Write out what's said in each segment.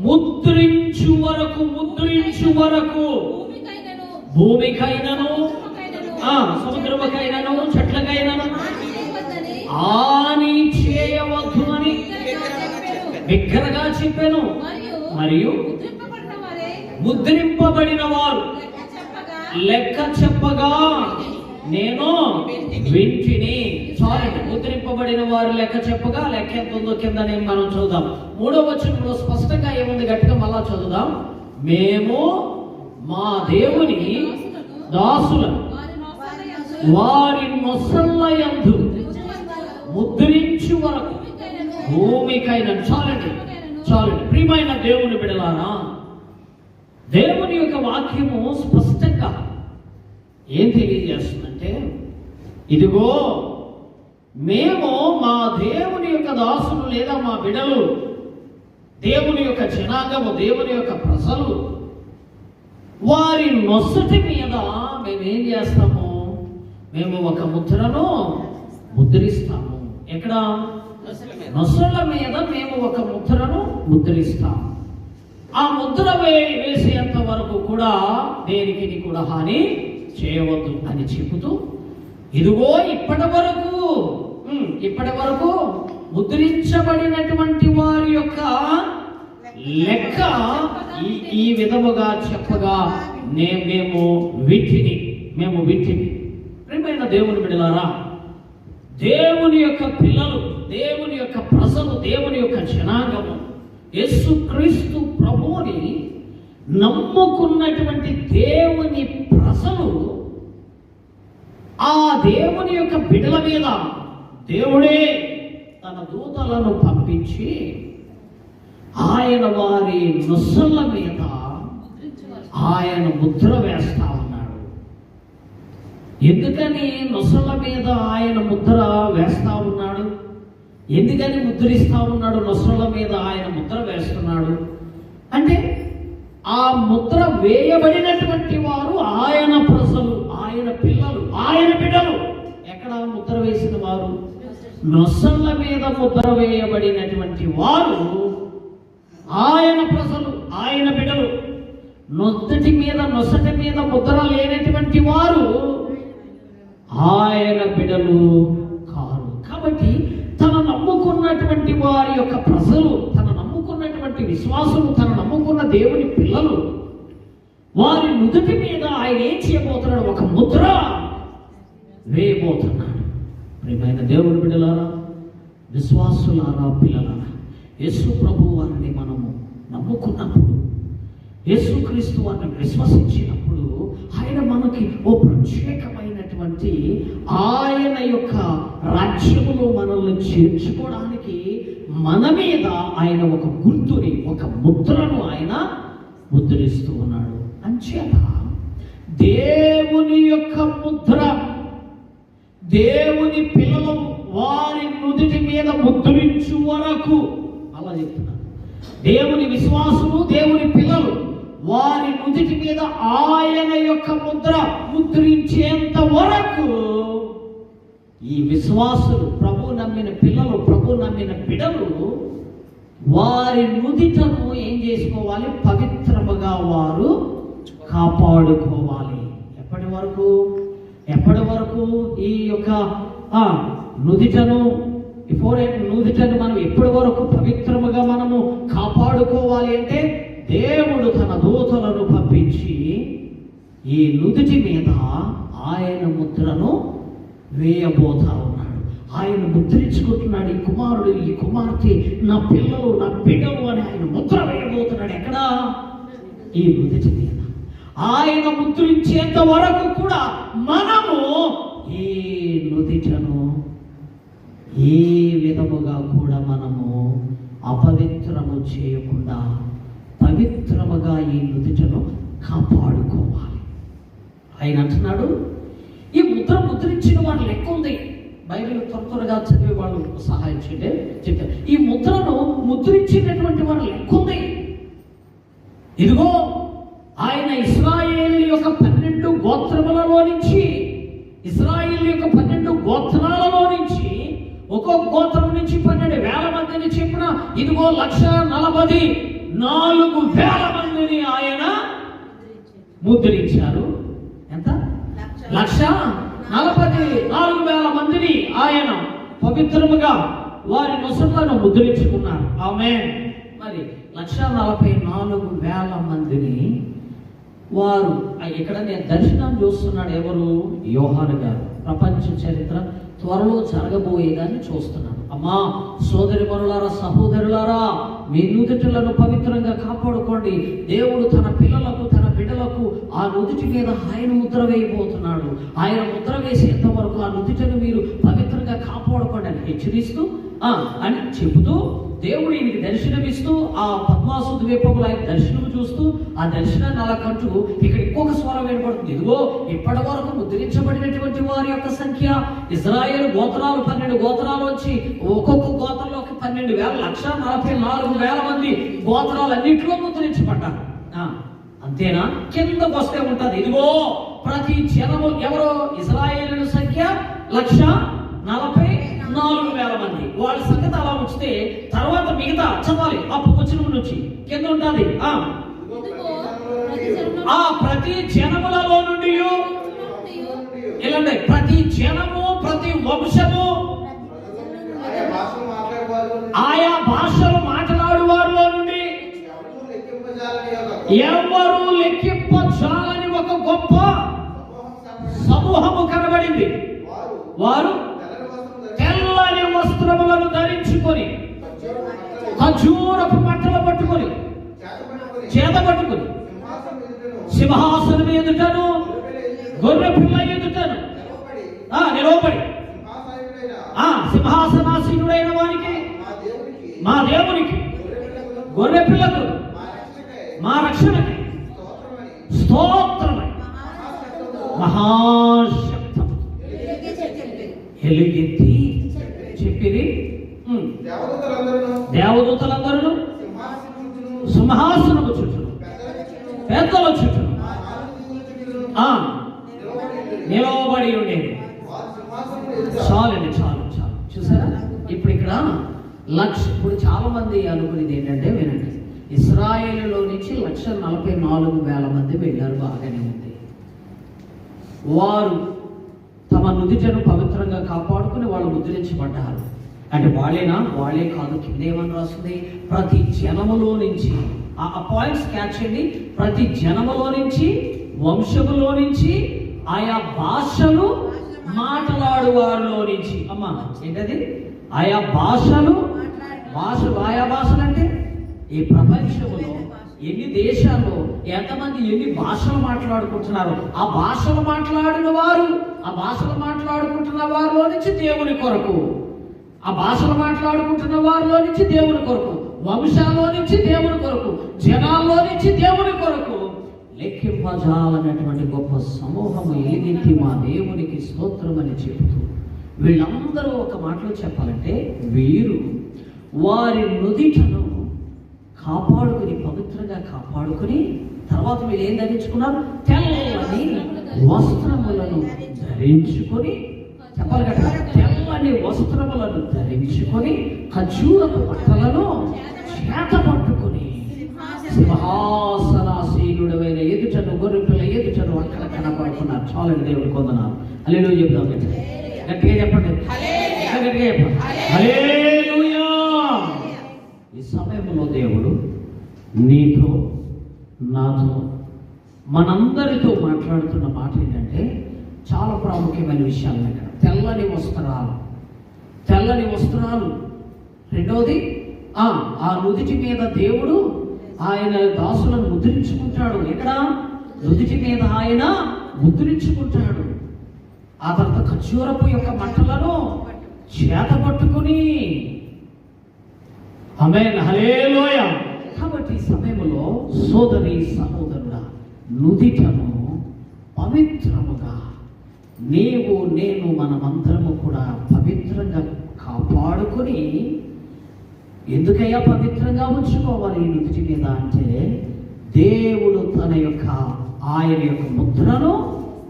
ముద్రించు వరకు ముద్రించు వరకు. భూమికైనను. సముద్రముకైనను. చెట్లకైనను. హాని చేయవద్దు అని బిగ్గరగా. చెప్పాను. మరియు ముద్రింపబడిన వారే లెక్క చెప్పగా. నేను వింటిని. సారీ ముద్రింపబడిన వారు లెక్క చెప్పగా లెక్క ఎంత ఉందో కింద నేను మనం చూద్దాం. మూడో వచనంలో స్పష్టంగా ఏముంది? గట్టిగా మళ్ళా చదువుదాం. మేము మా దేవుని దాసుల. వారి నోసల నొసల్ల ముద్రించు వరకు భూమికైన చాలండి చాలండి. ప్రియమైన దేవుని బిడలారా దేవుని యొక్క వాక్యము స్పష్టంగా ఏం తెలియజేస్తుందంటే ఇదిగో మేము మా దేవుని యొక్క దాసులు లేదా మా బిడలు దేవుని యొక్క జనాంగము దేవుని యొక్క ప్రజలు వారి నొసటి మీద మేము ఏం చేస్తాము? మేము ఒక ముద్రను ముద్రిస్తాము. ఎక్కడ? నొసళ్ళ మీద మేము ఒక ముద్రను ముద్రిస్తాము. ఆ ముద్ర వేసేంత వరకు కూడా దేనికి కూడా హాని చేయవద్దు అని చెబుతూ ఇదిగో ఇప్పటి వరకు ఇప్పటి వరకు ముద్రించబడినటువంటి వారి యొక్క లెక్క ఈ ఈ విధముగా చెప్పగా నే మేము వీటిని మేము వీటిని ప్రియమైన దేవుని బిడలారా దేవుని యొక్క పిల్లలు దేవుని యొక్క ప్రజలు దేవుని యొక్క జనాంగము యేసుక్రీస్తు ప్రభువుని నమ్ముకున్నటువంటి దేవుని ప్రజలు ఆ దేవుని యొక్క బిడల మీద దేవుడే తన దూతలను పంపించి ఆయన వారి నొసళ్ళ మీద ఆయన ముద్ర వేస్తా ఉన్నాడు. ఎందుకని నొసళ్ళ మీద ఆయన ముద్ర వేస్తా ఉన్నాడు? ఎందుకని ముద్రిస్తా ఉన్నాడు? నొసళ్ళ మీద ఆయన ముద్ర వేస్తున్నాడు? అంటే ఆ ముద్ర వేయబడినటువంటి వారు ఆయన ప్రజలు ఆయన పిల్లలు. ఆయన బిడ్డలు. ఎక్కడ ముద్ర వేసిన వారు? నొసళ్ళ మీద ముద్ర వేయబడినటువంటి వారు ఆయన ప్రజలు ఆయన బిడలు నొద్దటి మీద నొసటి మీద ముద్ర లేనటువంటి వారు ఆయన బిడలు కారు. కాబట్టి తన నమ్ముకున్నటువంటి వారి యొక్క ప్రజలు తన నమ్ముకున్నటువంటి విశ్వాసులు తన నమ్ముకున్న దేవుని పిల్లలు వారి నుదుటి మీద ఆయన ఏం చేయబోతున్నాడు? ఒక ముద్ర వేయబోతున్నాడు ప్రేమైన దేవుని బిడ్డలారా విశ్వాసులారా పిల్లలారా యేసు ప్రభు వారిని మనము నమ్ముకున్నప్పుడు యేసుక్రీస్తు వారిని విశ్వసించినప్పుడు ఆయన మనకి ఓ ప్రత్యేకమైనటువంటి ఆయన యొక్క రాజ్యములో మనల్ని చేర్చుకోవడానికి మన మీద ఆయన ఒక గుర్తుని ఒక ముద్రను ఆయన ముద్రిస్తూ ఉన్నాడు. అంచేత దేవుని యొక్క ముద్ర దేవుని పిల్లలు వారి నుదుటి మీద ముద్రించు వరకు అలా చెప్తున్నాను దేవుని విశ్వాసులు దేవుని పిల్లలు వారి నుదుటి మీద ఆయన యొక్క ముద్ర ముద్రించేంత వరకు ఈ విశ్వాసులు ప్రభు నమ్మిన పిల్లలు ప్రభు నమ్మిన బిడలు వారి నుదిటను ఏం చేసుకోవాలి? పవిత్రముగా వారు కాపాడుకోవాలి. ఎప్పటి వరకు? ఎప్పటి వరకు ఈ యొక్క నుదిటను ఫోర్ నుదిటను మనం ఎప్పటి వరకు పవిత్రముగా మనము కాపాడుకోవాలి అంటే దేవుడు తన దూతలను పంపించి ఈ నుదిటి మీద ఆయన ముద్రను వేయబోతా ఉన్నాడు. ఆయన ముద్రించుకుంటున్నాడు. ఈ కుమారుడు ఈ కుమార్తె నా పిల్లలు నా బిడ్డలు అని ఆయన ముద్ర వేయబోతున్నాడు. ఎక్కడ? ఈ నుదిటి మీద. ఆయన ముద్రించేంత వరకు కూడా మనం ఈ నుదిటను ఏ విధముగా కూడా మనము అపవిత్రము చేయకుండా పవిత్రముగా ఈ నుదిటను కాపాడుకోవాలి. ఆయన అంటున్నాడు ఈ ముద్ర ముద్రించిన వాడు లెక్క ఉంది. బైబిల్ త్వర త్వరగా చదివే వాళ్ళు సహాయం చేయండి చెప్పారు ఈ ముద్రను ముద్రించినటువంటి వాడు లెక్క ఉంది. ఇదిగో ఆయన ఇస్రాయేల్ యొక్క పన్నెండు గోత్రములలో నుంచి ఇస్రాయిల్ యొక్క పన్నెండు గోత్రాలలో నుంచి ఒక్కొక్క గోత్రం నుంచి పన్నెండు వేల మందిని చెప్పిన ఇదిగో లక్ష నలభై నాలుగు వేల మందిని ఆయన ముద్రించారు. ఎంత? లక్ష నలభై నాలుగు వేల మందిని ఆయన పవిత్రముగా వారి నొసట్లను ముద్రించుకున్నారు. ఆమె మరి లక్ష నలభై నాలుగు వేల మందిని వారు ఇక్కడ నేను దర్శనం చూస్తున్నాడు ఎవరు? యోహాను గారు. ప్రపంచ చరిత్ర త్వరలో జరగబోయేదాన్ని చూస్తున్నాను అమ్మా సోదరి మరులారా సహోదరులారా మీ నుదుటిలను పవిత్రంగా కాపాడుకోండి. దేవుడు తన పిల్లలకు తన బిడ్డలకు ఆ నుదుటి మీద ఆయన ముద్ర వేయబోతున్నాడు. ఆయన ముద్ర వేసేంత వరకు ఆ నుదుటిని మీరు పవిత్రంగా కాపాడుకోండి అని హెచ్చరిస్తూ అని చెబుతూ దేవుడు ఈయనకి దర్శనమిస్తూ ఆ పద్మాసు ద్వీపములు ఆయన దర్శనం చూస్తూ ఆ దర్శనాన్ని అలా కంటూ ఇక్కడ ఇంకొక స్వరం వినపడుతుంది. ఇదిగో ఇప్పటి వరకు ముద్రించబడినటువంటి వారి యొక్క సంఖ్య ఇజ్రాయేల్ గోత్రాలు పన్నెండు గోత్రాలు వచ్చి ఒక్కొక్క గోత్రంలోకి పన్నెండు వేల లక్ష నలభై నాలుగు వేల మంది గోత్రాలు అన్నింటిలో ముద్రించబడ్డారు అంతేనా? కిందకు వస్తే ఉంటుంది. ఇదిగో ప్రతి జనము ఎవరో? ఇజ్రాయేల్ సంఖ్య లక్ష నలభై నాలుగు వేల మంది. వాళ్ళ సంగతి అలా ఉంచితే తర్వాత మిగతా చదవాలి. ఆ వచ్చిన నుంచి కింద ఉంటుంది ఆ. ప్రతి జనములో ఆ ప్రతి జనములలో నుండి ప్రతి జనము ప్రతి వంశము ఆయా భాషలు మాట్లాడు వారిలో నుండి ఎవరు లెక్కింపజాలని ఒక ఎవరు లెక్కింపచాలని ఒక గొప్ప సమూహము కనబడింది. వారు వారు తెల్లని వస్త్రం ధరించి తెల్లని వస్త్రములను ధరించుకొని ఖర్జూర మంటలు ఖజూరపు పట్టలు పట్టుకొని చేత పట్టుకొని సింహాసనం ఎదుటను గొర్రె పిల్ల ఎదుటను నిలవబడి. ఆ సింహాసనాసీనుడైన వారికి మా దేవునికి గొర్రె పిల్లకు మా రక్షణకి స్తోత్రమై. మహాశబ్దం. ఎలుగెత్తి చెప్పిరి. దూతలందరూ సింహాసనము చుట్టూ. పెద్దల చుట్టూ. ఆ నిలవబడి ఉండేది. చాలండి చాలు చాలు. చూసారా? ఇప్పుడు ఇక్కడ లక్ష ఇప్పుడు చాలా మంది అనుకునేది ఏంటంటే వినండి. ఇస్రాయేలులో నుంచి లక్ష నలభై నాలుగు వేల మంది వెళ్ళారు బాగానే ఉంది. వారు తమ నుదిటను పవిత్రంగా కాపాడుకుని వాళ్ళు ముద్రించబడ్డారు. అంటే వాళ్ళేనా? వాళ్ళే కాదు కింద ఏమని రాస్తుంది? ప్రతి జనములో నుంచి. ఆ పాయింట్స్ క్యాచ్ చేయండి. ప్రతి జనములో నుంచి వంశములో నుంచి ఆయా భాషలు మాట్లాడువారిలో నుంచి. అమ్మా ఏంటది? ఆయా భాషలు భాషలు ఆయా భాషలు అంటే ఈ ప్రపంచంలో ఎన్ని దేశాల్లో ఎంతమంది ఎన్ని భాషలు మాట్లాడుకుంటున్నారు? ఆ భాషలు మాట్లాడిన వారు ఆ భాషలు మాట్లాడుకుంటున్న వారిలో నుంచి దేవుని కొరకు. ఆ భాషలు మాట్లాడుకుంటున్న వారిలో నుంచి దేవుని కొరకు వంశాల్లో నుంచి దేవుని కొరకు జనాల్లో నుంచి దేవుని కొరకు లెక్కింపజాలన్నటువంటి గొప్ప సమూహము ఎలిగింటి మా దేవునికి స్తోత్రం అని చెబుతూ వీళ్ళందరూ ఒక మాటలో చెప్పాలంటే వీరు వారి నుదిటను కాపాడుకుని పవిత్రంగా కాపాడుకుని తర్వాత వీళ్ళు ఏం ధరించుకున్నారు? తెల్లని వస్త్రములను ధరించుకొని చెప్పాలి కదా తెల్లని వస్త్రములను ధరించుకొని ఖర్జూరపు బట్టలను చేత పట్టుకొని సింహాసనాసీనుడమైన ఎదుటను గొర్రెపిల్ల ఎదుటను అక్కడ కనపడుకున్నారు చాలండి దేవుడు కొందనాలు అల్లెలు చెప్దాం గట్టిగా. చెప్పండి. గట్టిగా ఈ సమయంలో దేవుడు నీతో నాతో మనందరితో మాట్లాడుతున్న మాట ఏంటంటే చాలా ప్రాముఖ్యమైన విషయాలు ఇక్కడ తెల్లని వస్త్రాలు. తెల్లని వస్త్రాలు. రెండవది ఆ ఆ నుదిటి మీద దేవుడు ఆయన దాసులను ముద్రించుకుంటాడు. ఎక్కడ? నుదిటి మీద ఆయన ముద్రించుకుంటాడు. ఆ తర్వాత ఖర్జూరపు యొక్క మంటలను చేత పట్టుకుని. ఆమె హలేలోయ కాబట్టి సమయంలో సోదరి సహోదరుడా నుదిటను పవిత్రముగా నీవు నేను మనమందరము కూడా పవిత్రంగా కాపాడుకొని ఎందుకయ్యా పవిత్రంగా ఉంచుకోవాలి ఈ మీద అంటే దేవుడు తన యొక్క ఆయన యొక్క ముద్రను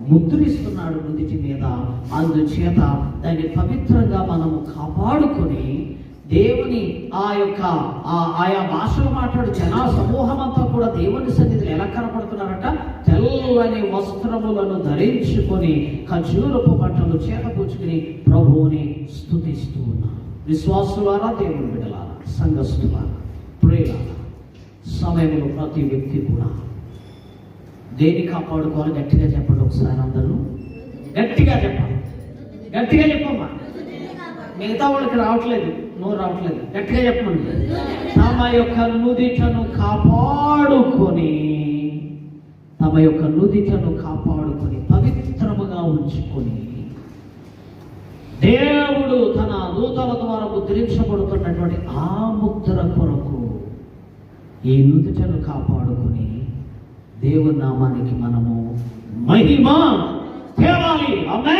ముద్రిస్తున్నాడు నుదుటి మీద. అందుచేత దాన్ని పవిత్రంగా మనము కాపాడుకొని దేవుని ఆ యొక్క ఆ ఆయా భాషలు మాట్లాడు జనా సమూహం అంతా కూడా దేవుని సన్నిధిలో ఎలా కనపడుతున్నారట? తెల్లని వస్త్రములను ధరించుకొని ఖర్జూరపు బట్టలు చేతపుచ్చుకుని ప్రభువుని స్తుతిస్తూ ఉన్నారు. విశ్వాసులారా దేవుని బిడలారా సంఘస్థులారా ప్రియులారా సమయంలో ప్రతి వ్యక్తి కూడా దేన్ని కాపాడుకోవాలి గట్టిగా చెప్పండి ఒకసారి అందరూ. గట్టిగా చెప్పాలి గట్టిగా చెప్పమ్మా. మిగతా వాళ్ళకి రావట్లేదు నోరు రావట్లేదు. గట్టిగా చెప్పండి తమ యొక్క నుదిటను కాపాడుకొని తమ యొక్క నుదిటను కాపాడుకొని పవిత్రముగా ఉంచుకొని దేవుడు తన దూతల ద్వారా ముద్రించబడుతున్నటువంటి ఆ ముద్ర కొరకు ఈ నుదుటను కాపాడుకొని దేవుని నామానికి మనము మహిమ తేవాలి. ఆమె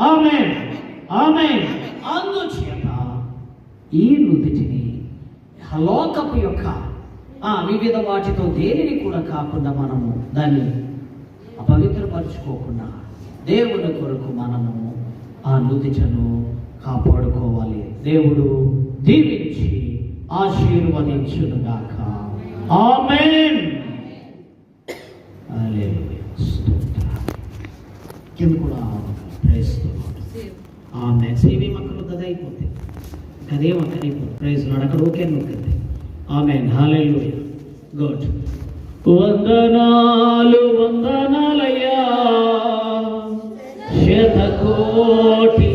ఆమె ఆమె అందుచేత ఈ నుదుటిని లోకపు యొక్క ఆ వివిధ వాటితో దేనిని కూడా కాకుండా మనము దాన్ని అపవిత్రపరచుకోకుండా దేవుని కొరకు మనము ఆ నుదిటను కాపాడుకోవాలి. దేవుడు దీవించి ఆశీర్వదించునుగాక. ఆమెన్. కింద కూడా ప్రేస్తున్నాడు ఆమె సేవి మక్కలు కదా అయిపోతే అదే మక్కలు ప్రైజ్ నాడు అక్కడ ఓకే నొక్కింది ఆమె హాలెలు గుడ్. వందనాలు వందనాలయ్యా. ಕೋಟಿ